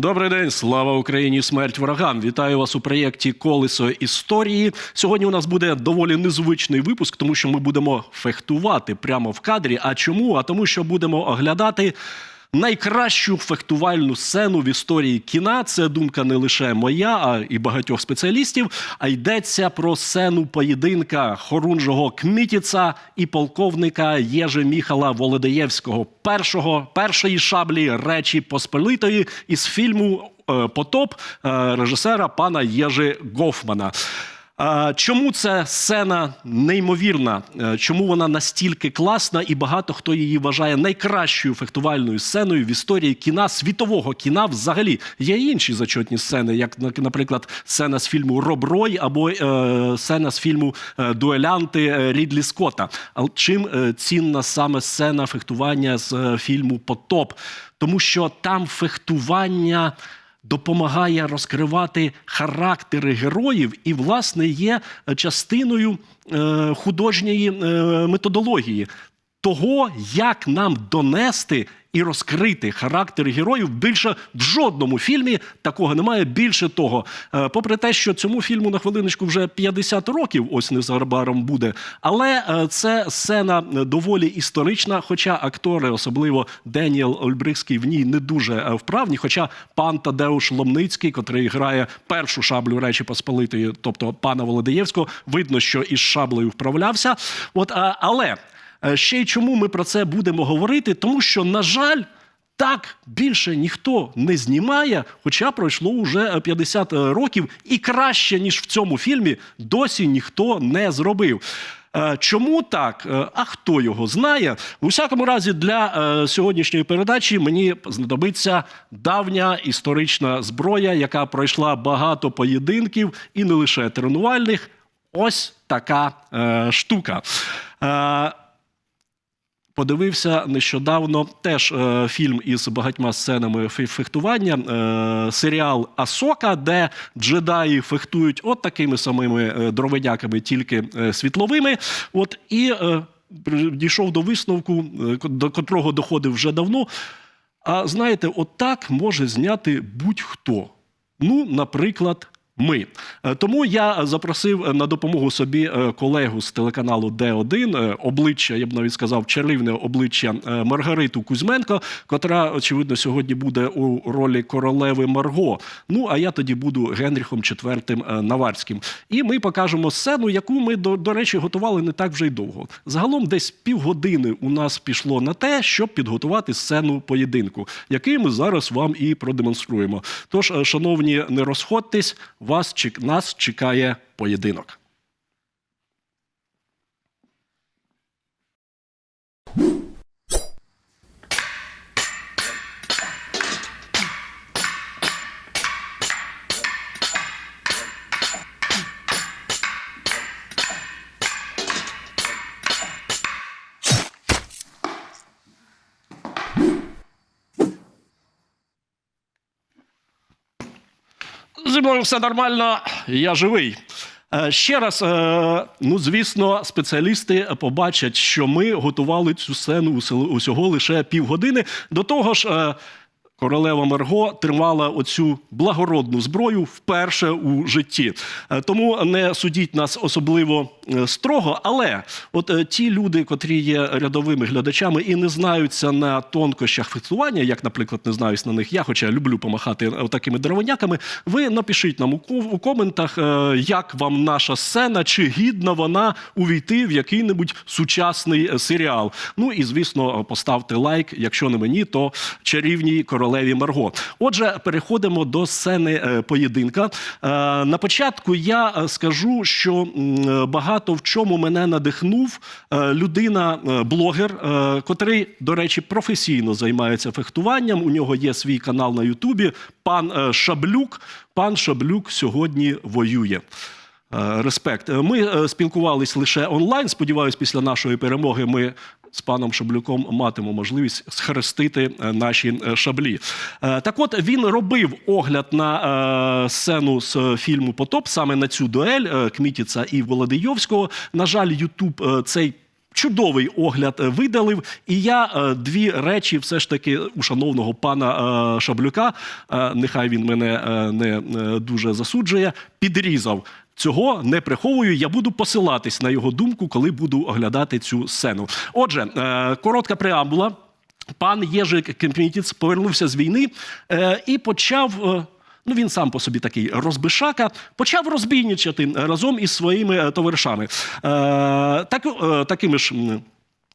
Добрий день, слава Україні! Смерть ворогам! Вітаю вас у проєкті Колесо історії. Сьогодні у нас буде доволі незвичний випуск, тому що ми будемо фехтувати прямо в кадрі. А чому? А тому, що будемо оглядати. Найкращу фехтувальну сцену в історії кіна це думка не лише моя, а і багатьох спеціалістів. А йдеться про сцену поєдинка хорунжого Кмітіца і полковника Єжи Міхала Володеєвського, першого першої шаблі Речі Посполитої із фільму е, Потоп е, режисера пана Єжи Гофмана. Чому ця сцена неймовірна? Е, Чому вона настільки класна, і багато хто її вважає найкращою фехтувальною сценою в історії кіна, світового кіна взагалі. Є інші зачетні сцени, як, наприклад, сцена з фільму Роб Рой або е, сцена з фільму е, Дуелянти Рідлі Скотта. А чим цінна саме сцена фехтування з фільму Потоп? Тому що там фехтування допомагає розкривати характери героїв і, власне, є частиною е, художньої е, методології того, як нам донести і розкрити характер героїв. Більше в жодному фільмі такого немає. Більше того, е, попри те, що цьому фільму на хвилиночку вже 50 років, ось незабаром буде, але е, це сцена е, доволі історична. Хоча актори, особливо Деніел Ольбрихський, в ній не дуже вправні. Хоча пан Тадеуш Ломницький, котрий грає першу шаблю Речі Посполитої, тобто пана Володиєвського, видно, що із шаблею вправлявся. От, але ще й чому ми про це будемо говорити? Тому що, на жаль, так більше ніхто не знімає, хоча пройшло вже 50 років, і краще ніж в цьому фільмі досі ніхто не зробив. Е, Чому так? Е, А хто його знає? У всякому разі, для е, сьогоднішньої передачі мені знадобиться давня історична зброя, яка пройшла багато поєдинків і не лише тренувальних. Ось така е, штука. Подивився нещодавно теж е, фільм із багатьма сценами фехтування, е, серіал Асока, де джедаї фехтують от такими самими е, дровидяками, тільки е, світловими. От і е, дійшов до висновку, е, до котрого доходив вже давно. А знаєте, от може зняти будь-хто. Ну, наприклад, ми. Е, Тому я запросив на допомогу собі е, колегу з телеканалу Д1, е, обличчя, я б навіть сказав, чарівне обличчя Маргариту Кузьменко, котра, очевидно, сьогодні буде у ролі королеви Марго. Ну, а я тоді буду Генріхом IV Наварським. І ми покажемо сцену, яку ми, до, до речі, готували не так вже й довго. Загалом десь півгодини у нас пішло на те, щоб підготувати сцену поєдинку, який ми зараз вам і продемонструємо. Тож, шановні, не розходьтесь, вас нас чекає поєдинок. Зі все нормально, я живий. Е, Ще раз, е, ну звісно, спеціалісти побачать, що ми готували цю сцену усього- усього лише півгодини. До того ж, е, королева Марго тримала оцю благородну зброю вперше у житті. Е, Тому не судіть нас особливо е, строго. Але от е, ті люди, котрі є рядовими глядачами і не знаються на тонкощах фехтування, як, наприклад, не знаюсь на них я, хоча люблю помахати такими дровоняками, ви напишіть нам у, коментах, як вам наша сцена, чи гідна вона увійти в який-небудь сучасний серіал. Ну і звісно, поставте лайк, якщо не мені, то чарівній королеві Марго. Отже, переходимо до сцени е, поєдинка. Е, На початку я е, скажу, що багато в чому мене надихнув людина, блогер, е, котрий, до речі, професійно займається фехтуванням. У нього є свій канал на Ютубі. Пан Шаблюк. Пан Шаблюк сьогодні воює. Респект. Ми спілкувались лише онлайн. Сподіваюсь, після нашої перемоги ми з паном Шаблюком матимемо можливість схрестити е, наші е, шаблі. Е, Так от він робив огляд на сцену з фільму Потоп, саме на цю дуель Кмітіца і Володийовського. На жаль, Ютуб цей Чудовий огляд видалив, і я дві речі, все ж таки, у шановного пана Шаблюка, нехай він мене не дуже засуджує, підрізав. Цього не приховую. Я буду посилатись на його думку, коли буду оглядати цю сцену. Отже, е, коротка преамбула. Пан Єжик Кемпінітіц повернувся з війни е, і почав. е, Ну, він сам по собі такий розбишака, почав розбійничати разом із своїми товаришами. Так, такими ж.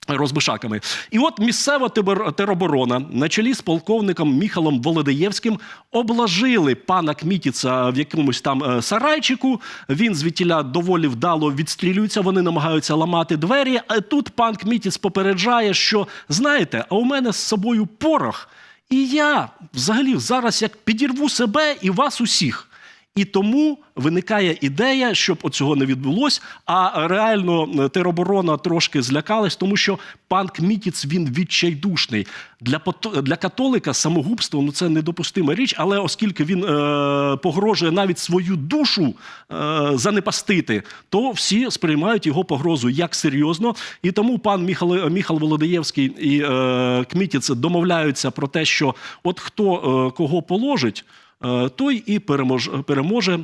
Розбишаками. І от місцева тероборона на чолі з полковником Міхалом Володеєвським облажили пана Кмітіца в якомусь там е, сарайчику. Він звідтіля доволі вдало відстрілюється, вони намагаються ламати двері. А тут пан Кмітіц попереджає, що знаєте, а у мене з собою порох. І я взагалі зараз як підірву себе і вас усіх. І тому виникає ідея, щоб оцього не відбулось. А реально е, тероборона трошки злякалась, тому що пан Кмітіц він відчайдушний. Для для католика самогубство ну це недопустима річ, але оскільки він е, погрожує навіть свою душу е, занепастити, то всі сприймають його погрозу як серйозно. І тому пан Міхал, Міхал Володиєвський і е, Кмітіц домовляються про те, що от хто е, кого положить. Е, той і переможе, переможе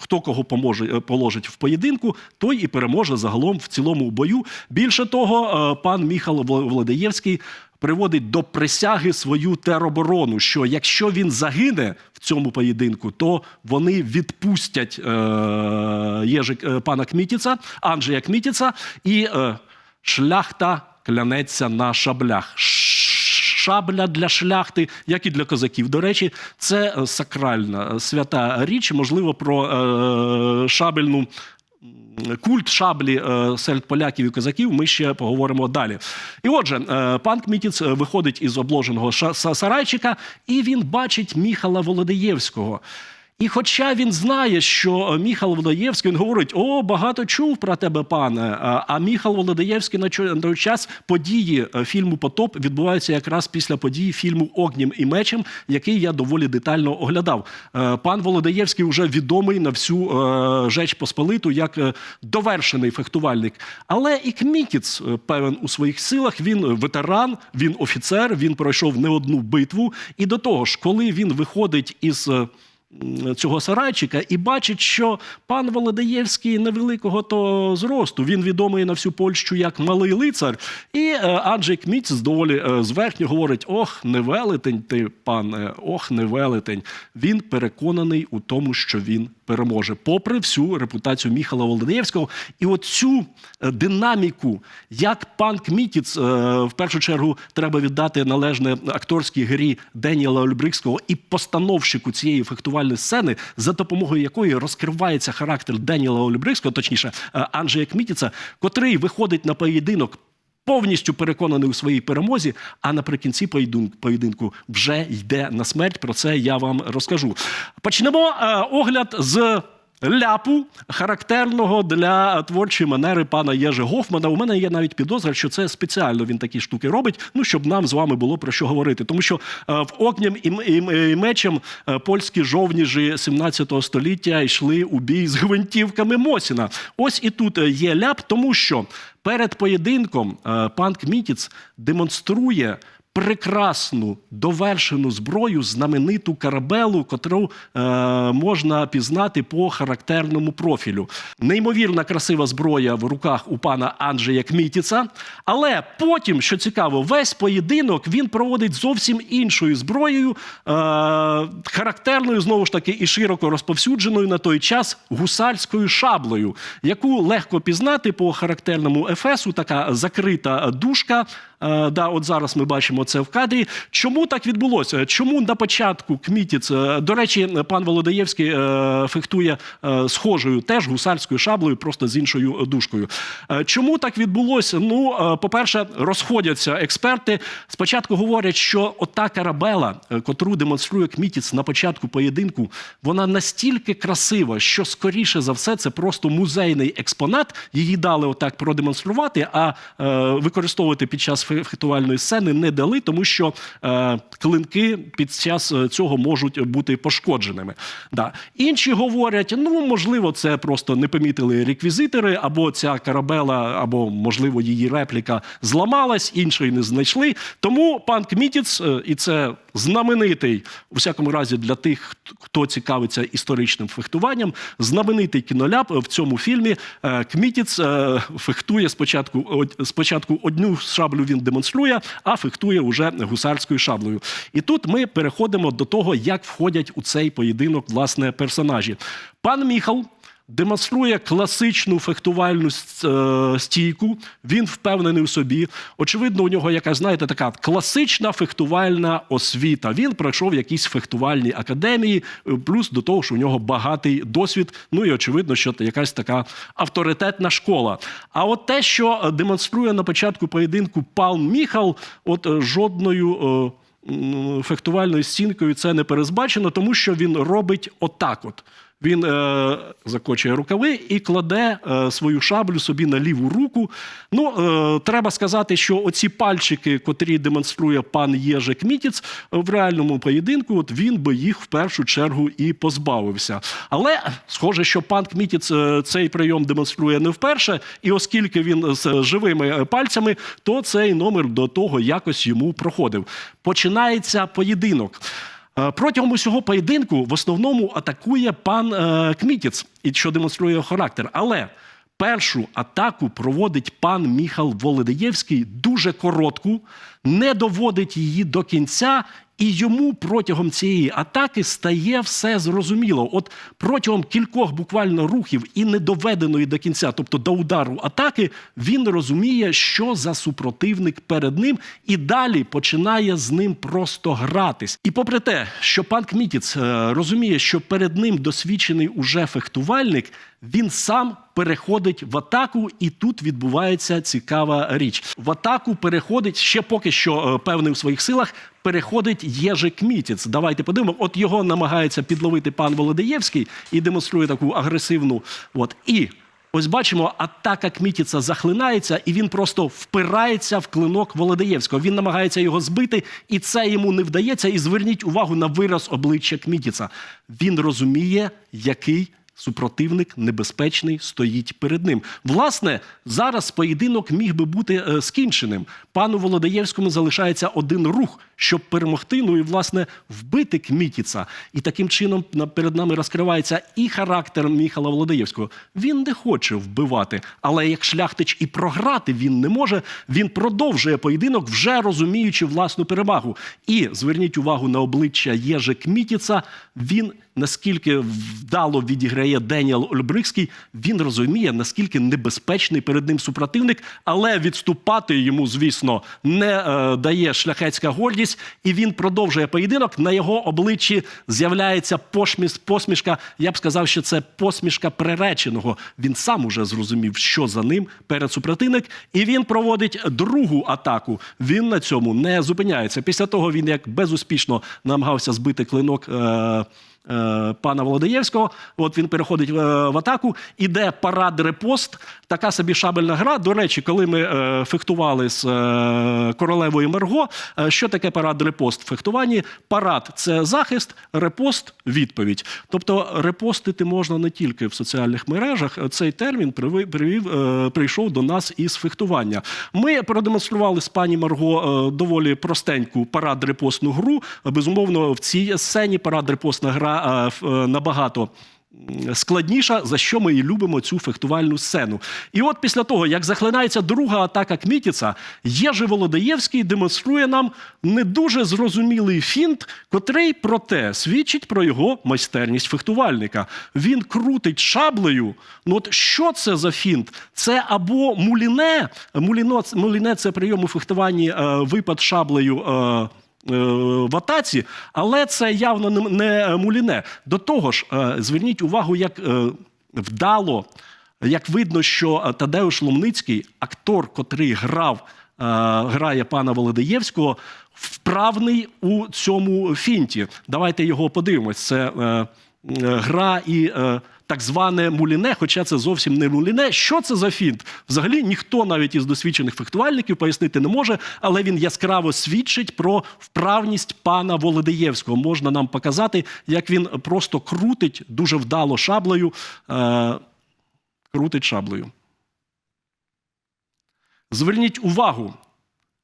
хто кого поможе, е, положить в поєдинку, той і переможе загалом в цілому бою. Більше того, е, пан Міхал Вла- приводить до присяги свою тероборону, що якщо він загине в цьому поєдинку, то вони відпустять Єжик, пана Кмітіца, Анджея Кмітіца, і шляхта клянеться на шаблях шабля для шляхти, як і для козаків. До речі, це е, сакральна е, свята річ. Можливо, про е, шабельну. Культ шаблі серед поляків і козаків ми ще поговоримо далі. І отже, пан Кмітіц виходить із обложеного сарайчика, і він бачить Міхала Володиєвського. І хоча він знає, що е, Міхал Володієвський, він говорить: о, багато чув про тебе, пане. А- А Міхал Володієвський на той час події е, фільму Потоп відбуваються якраз після події фільму Огнім і мечем, який я доволі детально оглядав. Е, Пан Володієвський вже відомий на всю е, Жеч Посполиту як е, довершений фехтувальник. Але і Кмітіц е, певен у своїх силах. Він ветеран, він офіцер, він пройшов не одну битву. І до того ж, коли він виходить із. Цього сарайчика і бачить, що пан Володеєвський невеликого то зросту. Він відомий на всю Польщу як малий лицар. І е, Анджей Кміц доволі е, зверхньо говорить: ох, не велетень ти, пане, ох, не велетень. Він переконаний у тому, що він переможе, попри всю репутацію Міхала Володеєвського. І от цю е, динаміку, як пан Кмітіц, в першу чергу треба віддати належне акторській грі Деніела Ольбрикського і постановщику цієї фехтувальної сцени, за допомогою якої розкривається характер Деніла Олібрикського, точніше е, Анджея Кмітіца, котрий виходить на поєдинок. Повністю переконаний у своїй перемозі, а наприкінці поєдинку вже йде на смерть. Про це я вам розкажу. Почнемо е, огляд з ляпу, характерного для творчої манери пана Єжи Гофмана. У мене є навіть підозра, що це спеціально він такі штуки робить. Ну щоб нам з вами було про що говорити. Тому що е, в огням і, і, і мечем е, польські жовніжі 17 століття йшли у бій з гвинтівками Мосіна. Ось і тут е, є ляп, тому що перед поєдинком пан Кмітіц демонструє прекрасну довершену зброю, знамениту карабелу, котру е, можна пізнати по характерному профілю. Неймовірна красива зброя в руках у пана Анджея Кмітіца. Але потім, що цікаво, весь поєдинок він проводить зовсім іншою зброєю, е, характерною знову ж таки і широко розповсюдженою на той час гусарською шаблею, яку легко пізнати по характерному ефесу, така закрита дужка. Е, да, от зараз ми бачимо це в кадрі. Чому так відбулося? Чому на початку Кмітіц, е, до речі, пан Володаєвський е, фехтує схожою теж гусарською шаблею, просто з іншою дужкою. Чому так відбулося? Ну, по-перше, розходяться експерти. Спочатку говорять, що ота карабела, котру демонструє Кмітіц на початку поєдинку, вона настільки красива, що скоріше за все це просто музейний експонат. Її дали отак продемонструвати, а використовувати під час фе- фехтувальної сцени не дали. тому що е, клинки під час е, цього можуть бути пошкодженими. Да. Інші говорять, ну можливо, це просто не помітили реквізитори, або ця карабела, або можливо її репліка зламалась, іншої не знайшли. Тому пан Кмітіц, е, і це знаменитий, у всякому разі, для тих, хто цікавиться історичним фехтуванням, знаменитий кіноляп в цьому фільмі. е, Кмітіц е, фехтує спочатку, спочатку одну шаблю він демонструє, а фехтує уже гусарською шаблею. І тут ми переходимо до того, як входять у цей поєдинок власне персонажі. Пан Міхал. Демонструє класичну фехтувальну е, стійку. Він впевнений у собі. Очевидно, у нього якась, знаєте, така класична фехтувальна освіта. Він пройшов якісь фехтувальні академії, е, плюс до того, що у нього багатий досвід. Ну і очевидно, що це якась така авторитетна школа. А от те, що е, демонструє на початку поєдинку пан Міхал, от жодною. Фехтувальною стінкою це не перезбачено, тому що він робить отак: от він е, закочує рукави і кладе е, свою шаблю собі на ліву руку. Ну, е, треба сказати, що оці пальчики, котрі демонструє пан Єжик Мітіц, в реальному поєдинку, от він би їх в першу чергу і позбавився. Але схоже, що пан Кмітіц е, цей прийом демонструє не вперше, і оскільки він з живими е, пальцями, то цей номер до того якось йому проходив. Починається поєдинок. Е, Протягом усього поєдинку в основному атакує пан кмітець, Кмітіц, і що демонструє його характер. Але першу атаку проводить пан Міхал Володиєвський дуже коротку, не доводить її до кінця. І йому протягом цієї атаки стає все зрозуміло. От протягом кількох буквально рухів і недоведеної до кінця, тобто до удару атаки, він розуміє, що за супротивник перед ним, і далі починає з ним просто гратись. І попри те, що пан Кмітіц е, розуміє, що перед ним досвідчений уже фехтувальник, він сам переходить в атаку, і тут відбувається цікава річ. В атаку переходить ще поки що е, певний у своїх силах. Переходить Єжик Мітіц. Давайте подивимо. От його намагається підловити пан Володиєвський і демонструє таку агресивну. От і ось бачимо, атака Кмітіца захлинається, і він просто впирається в клинок Володиєвського. Він намагається його збити, і це йому не вдається. І зверніть увагу на вираз обличчя Кмітіца. Він розуміє, який супротивник небезпечний стоїть перед ним. Власне, зараз поєдинок міг би бути е, скінченим. Пану Володаєвському залишається один рух, щоб перемогти. Ну і власне вбити Кмітіца. І таким чином перед нами розкривається і характер Міхала Володаєвського. Він не хоче вбивати, але як шляхтич і програти він не може. Він продовжує поєдинок, вже розуміючи власну перевагу. І зверніть увагу на обличчя Єжи Кмітіца. Він наскільки вдало відіграє Деніел Ольбрикський, він розуміє, наскільки небезпечний перед ним супротивник, але відступати йому, звісно, не е, дає шляхетська гордість, і він продовжує поєдинок. На його обличчі з'являється пошміс, посмішка. Я б сказав, що це посмішка приреченого. Він сам уже зрозумів, що за ним перед супротивник, і він проводить другу атаку. Він на цьому не зупиняється. Після того він як безуспішно намагався збити клинок. Е, Пана Володаєвського, от він переходить е, в атаку, іде парад репост, така собі шабельна гра. До речі, коли ми е, фехтували з е, королевою Марго, е, що таке парад репост в фехтуванні? Парад це захист, репост відповідь. Тобто репостити можна не тільки в соціальних мережах. Цей термін привів, е, прийшов до нас із фехтування. Ми продемонстрували з пані Марго е, доволі простеньку парад репостну гру. Безумовно, в цій сцені парад репостна гра е, е, набагато складніша, за що ми і любимо цю фехтувальну сцену. І от після того, як захлинається друга атака Кмітіца, Єжи Володаєвський демонструє нам не дуже зрозумілий фінт, котрий проте свідчить про його майстерність фехтувальника. Він крутить шаблею. Ну от що це за фінт? Це або муліне. Муліно, муліне це прийом у фехтуванні е, випад шаблею. Е, в атаці, але це явно не- не муліне. До того ж, е, зверніть увагу, як е, вдало, як видно, що е, Тадеуш Ломницький, актор, котрий грав, е, грає пана Володиєвського, вправний у цьому фінті. Давайте його подивимось. Це е, гра і е, так зване муліне, хоча це зовсім не муліне. Що це за фінт? Взагалі ніхто навіть із досвідчених фехтувальників пояснити не може, але він яскраво свідчить про вправність пана Володиєвського. Можна нам показати, як він просто крутить дуже вдало шаблею. Е, крутить шаблею. Зверніть увагу,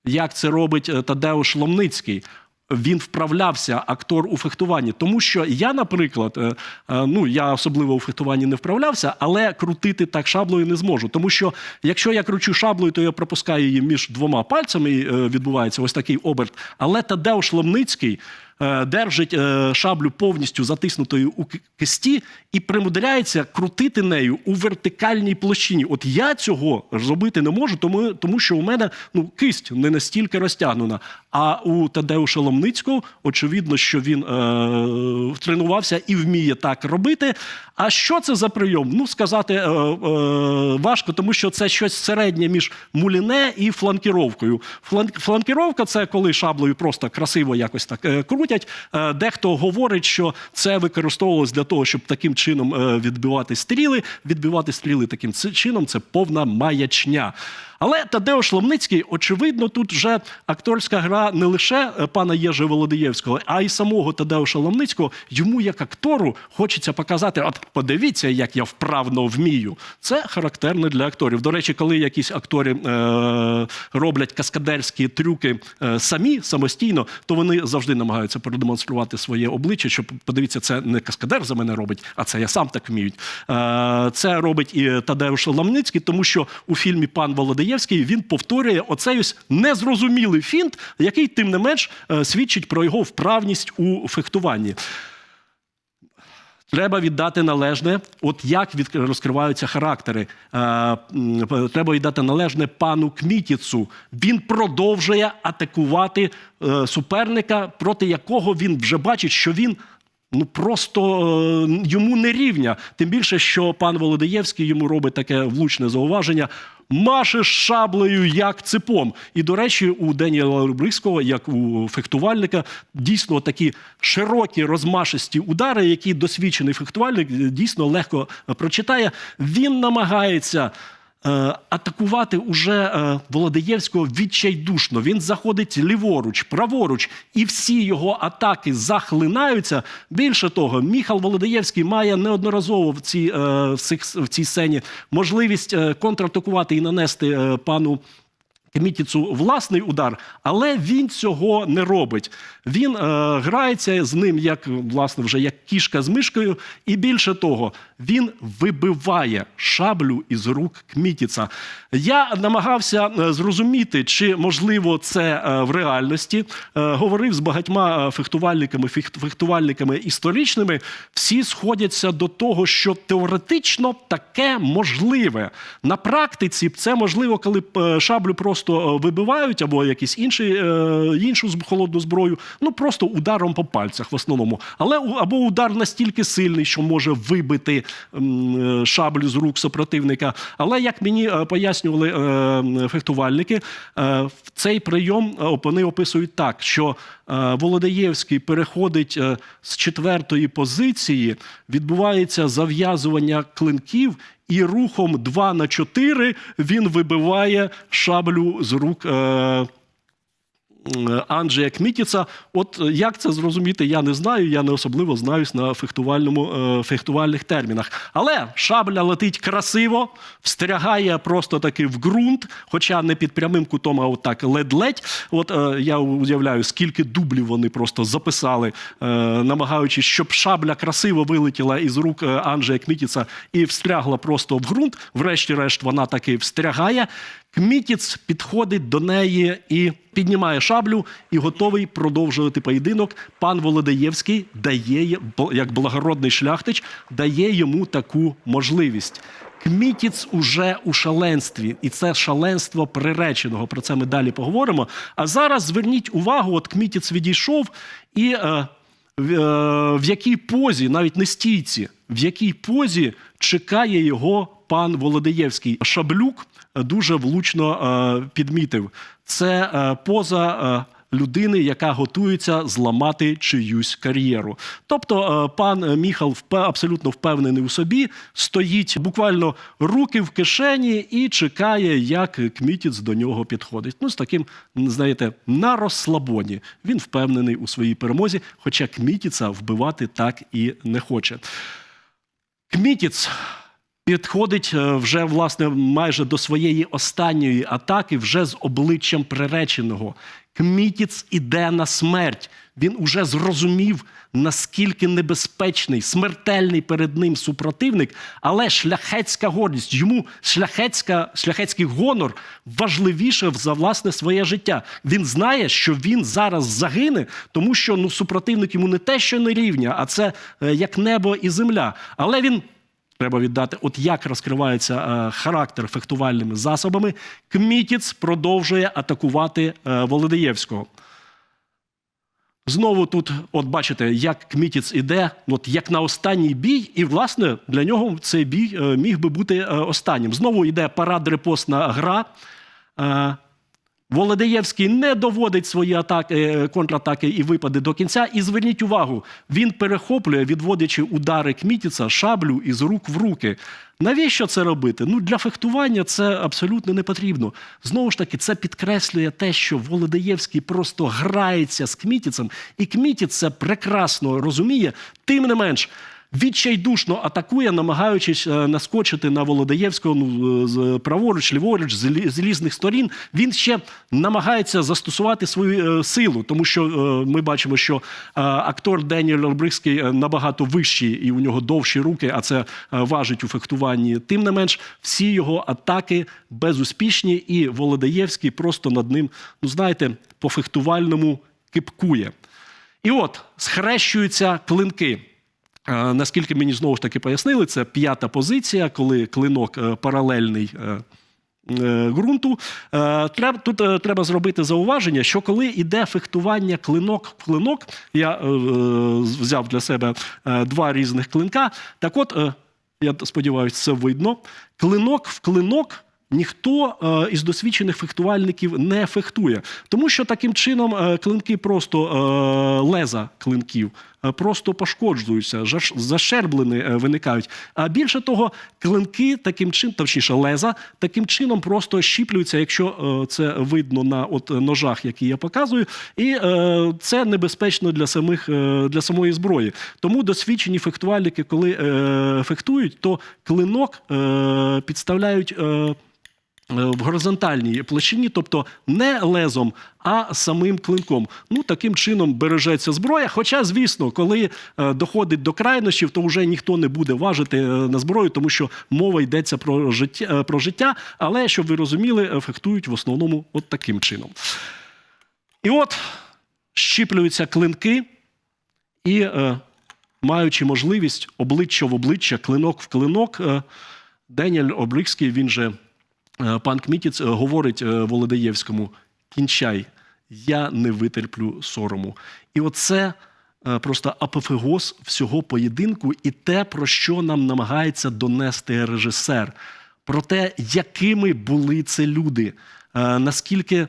як це робить е, Тадеуш Ломницький. Він вправлявся актор у фехтуванні, тому що я, наприклад, е, е, ну я особливо у фехтуванні не вправлявся, але крутити так шаблею не зможу. Тому що якщо я кручу шаблею, то я пропускаю її між двома пальцями. і, е, Відбувається ось такий оберт. Але Тадеуш Ломницький держить е, шаблю повністю затиснутою у кисті і примудряється крутити нею у вертикальній площині. От я цього зробити не можу, тому, тому що у мене ну, кисть не настільки розтягнена. А у Тадеуша Ломницького очевидно, що він е, тренувався і вміє так робити. А що це за прийом? Ну, сказати е, е, важко, тому що це щось середнє між муліне і фланкіровкою. Флан, фланкіровка це коли шаблею просто красиво якось так е, крутять. Е, дехто говорить, що це використовувалось для того, щоб таким чином е, відбивати стріли. Відбивати стріли таким чином це повна маячня. Але Тадеуш Ломницький, очевидно, тут вже акторська гра не лише е, пана Єжи Володиєвського, а й самого Тадеуша Ломницького. Йому, як актору, хочеться показати: от подивіться, як я вправно вмію. Це характерно для акторів. До речі, коли якісь актори е- роблять каскадерські трюки е- самі самостійно, то вони завжди намагаються продемонструвати своє обличчя, щоб подивіться, це не каскадер за мене робить, а це я сам так вмію. Е- це робить і Тадеуш Ламницький, тому що у фільмі Пан Володиєвський він повторює оцей ось незрозумілий фінт, який тим не менш е, свідчить про його вправність у фехтуванні. Треба віддати належне, от як від, розкриваються характери. Е, треба віддати належне пану Кмітіцу. Він продовжує атакувати е, суперника, проти якого він вже бачить, що він. Ну просто е, йому не рівня. Тим більше, що пан Володиєвський йому робить таке влучне зауваження. Машеш шаблею як ципом. І, до речі, у Деніела Рубрицького, як у фехтувальника, дійсно такі широкі розмашисті удари, які досвідчений фехтувальник е, дійсно легко е, прочитає. Він намагається. Е, Атакувати уже е, Володиєвського відчайдушно. Він заходить ліворуч, праворуч, і всі його атаки захлинаються. Більше того, Міхал Володиєвський має неодноразово в цій, е, в цій сцені можливість контратакувати і нанести пану Кмітіцу власний удар, але він цього не робить. Він е, грається з ним як власне вже як кішка з мишкою, і більше того, він вибиває шаблю із рук Кмітіца. Я намагався е, зрозуміти, чи можливо це е, в реальності. Е, говорив з багатьма фехтувальниками, фехт- фехтувальниками історичними. Всі сходяться до того, що теоретично таке можливе. На практиці це можливо, коли шаблю просто вибивають або якісь інші, іншу холодну зброю, ну просто ударом по пальцях в основному. Але або удар настільки сильний, що може вибити е, шаблю з рук супротивника. Але як мені е, пояснювали е, фехтувальники, цей прийом вони описують так, що Володиєвський переходить з четвертої позиції, відбувається зав'язування клинків. І рухом 2 на 4 він вибиває шаблю з рук Анджея Кмітіца. От е, як це зрозуміти, я не знаю. Я не особливо знаюсь на фехтувальному е, фехтувальних термінах. Але шабля летить красиво, встрягає просто таки в ґрунт, хоча не під прямим кутом, а отак ледь-ледь. От е, я уявляю, скільки дублів вони просто записали, е, намагаючись, щоб шабля красиво вилетіла із рук е, Анджея Кмітіца і встрягла просто в ґрунт. Врешті-решт, вона таки встрягає. Кмітіц підходить до неї і піднімає шаблю і готовий продовжувати поєдинок. Пан Володиєвський дає як благородний шляхтич, дає йому таку можливість. Кмітіц уже у шаленстві, і це шаленство приреченого. Про це ми далі поговоримо. А зараз зверніть увагу: от Кмітіц відійшов і. Е, е, в якій позі, навіть не стійці, в якій позі чекає його пан Володиєвський. Шаблюк е, дуже влучно е, підмітив. Це е, поза людини, яка готується зламати чиюсь кар'єру. Тобто, пан Міхал абсолютно впевнений у собі, стоїть буквально руки в кишені і чекає, як Кмітіц до нього підходить. Ну, з таким, знаєте, на розслабоні. Він впевнений у своїй перемозі, хоча Кмітіца вбивати так і не хоче. Кмітіц підходить е, вже власне майже до своєї останньої атаки, вже з обличчям приреченого. Кмітіц іде на смерть. Він уже зрозумів, наскільки небезпечний, смертельний перед ним супротивник, але шляхетська гордість, йому шляхетська, шляхетський гонор важливіше за власне своє життя. Він знає, що він зараз загине, тому що ну, супротивник йому не те, що не рівня, а це е, як небо і земля. Але він Треба віддати, от як розкривається е, характер фехтувальними засобами. Кмітіц продовжує атакувати е, Володиєвського. Знову тут, от бачите, як Кмітіц іде, от як на останній бій, і власне для нього цей бій е, міг би бути останнім. Знову йде парад-репостна гра. Володеєвський не доводить свої атаки, е, контратаки і випади до кінця. І зверніть увагу, він перехоплює, відводячи удари Кмітіца, шаблю із рук в руки. Навіщо це робити? Ну для фехтування це абсолютно не потрібно. Знову ж таки, це підкреслює те, що Володеєвський просто грається з Кмітіцем, і Кмітіц це прекрасно розуміє. Тим не менш. Відчайдушно атакує, намагаючись е, наскочити на Володаєвського ну, з праворуч, ліворуч, з різних сторін. Він ще намагається застосувати свою е, силу, тому що е, ми бачимо, що е, актор Деніель Обригський е, набагато вищий і у нього довші руки, а це е, важить у фехтуванні. Тим не менш, всі його атаки безуспішні, і Володаєвський просто над ним, ну знаєте, по фехтувальному кипкує. І от схрещуються клинки. Е, Наскільки мені знову ж таки пояснили, це п'ята позиція, коли клинок е, паралельний. е, ґрунту. Тут треба зробити зауваження, що коли йде фехтування клинок в клинок, я взяв для себе два різних клинка. Так от, я сподіваюся, це видно. Клинок в клинок. Ніхто із досвідчених фехтувальників не фехтує, тому що таким чином клинки просто леза клинків просто пошкоджуються, зашерблені е, виникають. А більше того, клинки таким чином, точніше, леза таким чином просто щіплюються, якщо е, це видно на от ножах, які я показую, і е, це небезпечно для самих е, для самої зброї. Тому досвідчені фехтувальники, коли е, фехтують, то клинок е, підставляють. Е, в горизонтальній площині, тобто не лезом, а самим клинком. Ну таким чином бережеться зброя. Хоча, звісно, коли е, доходить до крайнощів, то вже ніхто не буде важити е, на зброю, тому що мова йдеться про життя, про життя. Але щоб ви розуміли, фехтують в основному от таким чином. І от щіплюються клинки, і маючи можливість обличчя в обличчя, клинок в клинок, Деніель Обрикський, він же пан Кмітіц, е, говорить е, Володаєвському: кінчай, я не витерплю сорому. І оце е, просто апофеоз всього поєдинку, і те, про що нам намагається донести режисер, про те, якими були це люди, е, наскільки.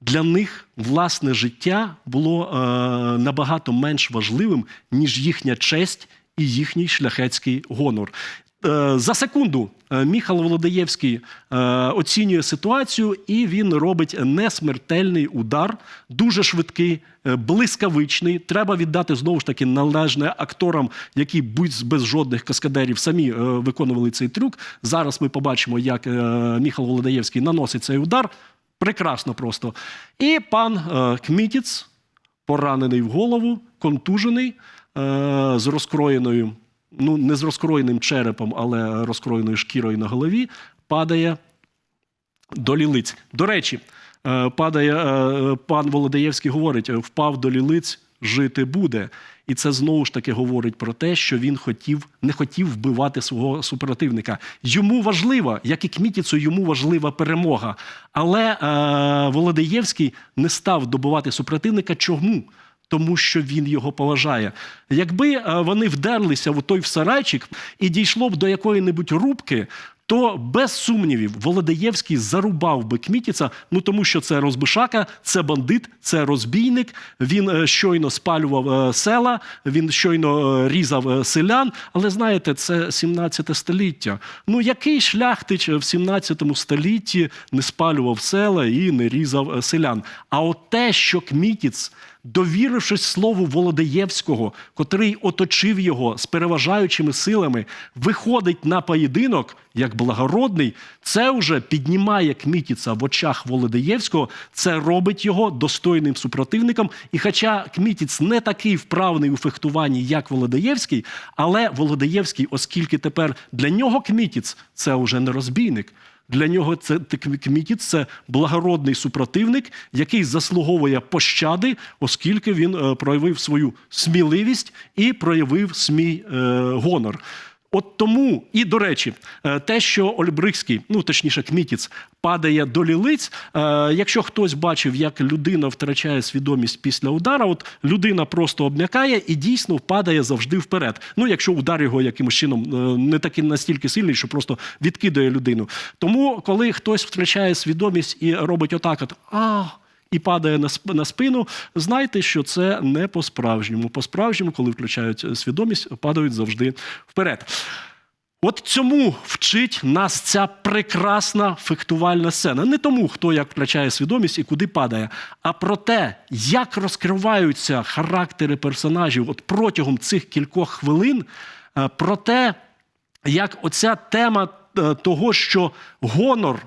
Для них власне життя було е, набагато менш важливим, ніж їхня честь і їхній шляхетський гонор. Е, за секунду е, Міхал Володаєвський е, оцінює ситуацію, і він робить несмертельний удар, дуже швидкий, блискавичний. Треба віддати знову ж таки належне акторам, які будь без жодних каскадерів самі виконували цей трюк. Зараз ми побачимо, як Міхал Володаєвський наносить цей удар. Прекрасно просто. І пан Кмітіц, поранений в голову, контужений, з розкроєною, ну не з розкроєним черепом, але розкроєною шкірою на голові, падає до лілиць. До речі, е, падає е, пан Володаєвський говорить: впав до лілиць, жити буде. І це знову ж таки говорить про те, що він хотів не хотів вбивати свого супротивника. Йому важливо, як і Кмітіцу, йому важлива перемога. Але е, Володаєвський не став добивати супротивника. Чому? Тому що він його поважає. Якби е, вони вдерлися в той в сарайчик і дійшло б до якої-небудь рубки, то без сумнівів Володаєвський зарубав би Кмітіца, ну тому що це розбишака, це бандит, це розбійник. Він е, щойно спалював е, села, він щойно різав селян. Але знаєте, це 17 століття. Ну який шляхтич в 17 столітті не спалював села і не різав селян? А от те, що Кмітіц довірившись слову Володаєвського, котрий оточив його з переважаючими силами, виходить на поєдинок як благородний, це вже піднімає Кмітіца в очах Володаєвського, це робить його достойним супротивником. І хоча Кмітіц не такий вправний у фехтуванні, як Володаєвський, але Володаєвський, оскільки тепер для нього Кмітіц це вже не розбійник. Для нього це Кмітіт – це благородний супротивник, який заслуговує пощади, оскільки він е, проявив свою сміливість і проявив свій е, гонор. От тому, і до речі, е, те, що Ольбрихський, ну точніше, Кмітіц, падає до лілиць. е, Якщо хтось бачив, як людина втрачає свідомість після удара, от людина просто обм'якає і дійсно впадає завжди вперед. Ну, якщо удар його якимось чином е, не такий настільки сильний, що просто відкидає людину. Тому, коли хтось втрачає свідомість і робить отак, от а. І падає на сп- на спину, знайте, що це не по-справжньому. По-справжньому, коли включають е, свідомість, падають завжди вперед. От цьому вчить нас ця прекрасна фехтувальна сцена. Не тому, хто як втрачає свідомість і куди падає, а про те, як розкриваються характери персонажів от протягом цих кількох хвилин, е, про те, як оця тема е, того, що гонор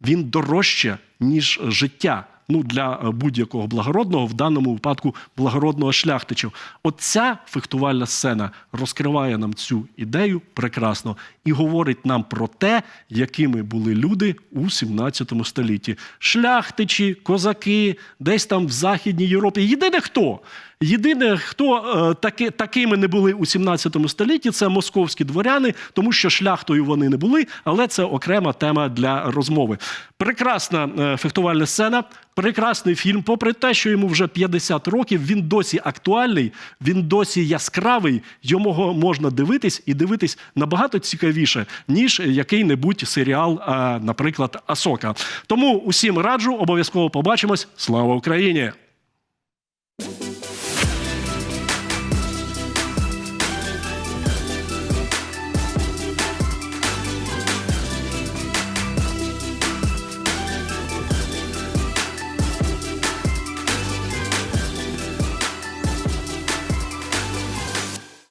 він дорожче, ніж життя. Ну, для е, будь-якого благородного, в даному випадку благородного шляхтича. Оця фехтувальна сцена розкриває нам цю ідею прекрасно і говорить нам про те, якими були люди у 17 столітті. Шляхтичі, козаки, десь там в Західній Європі. Єдине хто? Єдине, хто е, таки, такими не були у 17 столітті, це московські дворяни, тому що шляхтою вони не були, але це окрема тема для розмови. Прекрасна е, фехтувальна сцена, прекрасний фільм. Попри те, що йому вже 50 років, він досі актуальний, він досі яскравий. Його можна дивитись і дивитись набагато цікавіше, ніж який-небудь серіал, е, наприклад, Асока. Тому усім раджу, обов'язково побачимось. Слава Україні!